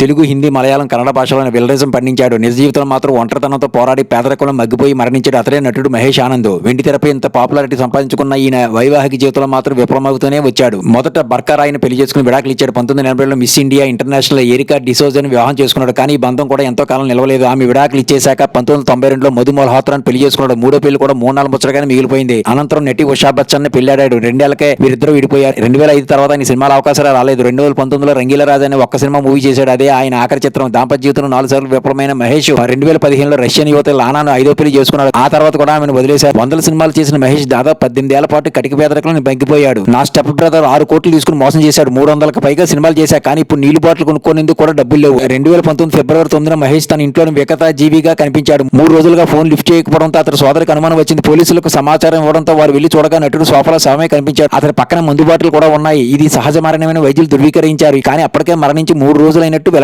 తెలుగు హిందీ మలయాళం కన్నడ భాషలను విలరిజం పండించాడు. నిజ జీవితంలో మాత్రం ఒంటరితనంతో పోరాడి పేదరికంలో మగ్గిపోయి మరణించాడు అతడే నటుడు మహేష్ ఆనంద్. వెండి తెరపై ఇంత పాపులారిటీ సంపాదించుకున్న ఈయన వైవాహిక జీవితంలో మాత్రం విఫలమవుతూనే వచ్చాడు. మొదట బర్కా ఆయన పెళ్ళి చేసుకుని విడాకులు ఇచ్చాడు. పంతొమ్మిది ఎనభైలో మిస్ ఇండియా ఇంటర్నేషనల్ ఏరికా డిసోజన్ వివాహం చేసుకున్నాడు. కానీ ఈ బంధం కూడా ఎంతో కాలం నిలవలేదు. ఆమె విడాకులు ఇచ్చేశాక పంతొమ్మిది వందల తొంభై రెండులో మధు మల్హోత్రాన్ని పెళ్ళి చేసుకున్నాడు. మూడో పెళ్ళి కూడా మూడు నాలుగు ముచ్చటగానే మిగిలిపోయింది. అనంతరం నటి ఉషా బచ్చన్ని పెళ్ళాడాడు. రెండేళ్ళకే వీరిద్దరూ విడిపోయారు. రెండు వేల ఐదు తర్వాత ఆయన సినిమాల అవకాశాలు రాలేదు. రెండు వేల పంతొమ్మిదిలో రంగీల రాజు అనే ఒక్క సినిమా మూవీ చేశాడు. అదే ఆయన ఆఖరి చిత్రం. దాంపత్య జీవితంలో నాలుగు సార్లు విఫలమైన మహేష్. రెండు వేల పదిహేనులో రష్యన్ యువత లానాను ఐదో పెళ్ళి చేసుకున్నాడు. ఆ తర్వాత కూడా ఆమెను వదిలేశారు. వందల సినిమాలు చేసిన మహేష్ దాదాపు పద్దెనిమిది ఏళ్ళ పాటు కటిక పేదరికంలో బంగిపోయాడు నా స్టెప్ బ్రదర్ ఆరు కోట్లు తీసుకుని మోసం చేశాడు. మూడు వందలకు పైగా సినిమాలు చేశాడు కానీ ఇప్పుడు నీళ్ళు బాటిల్ కొనుక్కునేందుకు కూడా డబ్బులు లేవు. రెండు వేల పంతొమ్మిది ఫిబ్రవరి తొమ్మిదిన మహేష్ తన ఇంట్లోని వికత జీవిగా కనిపించాడు. మూడు రోజులుగా ఫోన్ లిఫ్ట్ చేయకపోవడంతో అతని సోదరికి అనుమానం వచ్చింది. పోలీసులకు సమాచారం ఇవ్వడంతో వారు వెళ్ళి చూడగా నటుడు సోఫాలో సమయం కనిపించాడు. అతని పక్కన మందు బాటిల్ కూడా ఉన్నాయి. ఇది సహజ మరణమైన వైద్యులు ధృవీకరించారు. కానీ అప్పటికే మరణించి మూడు రోజులైనట్టు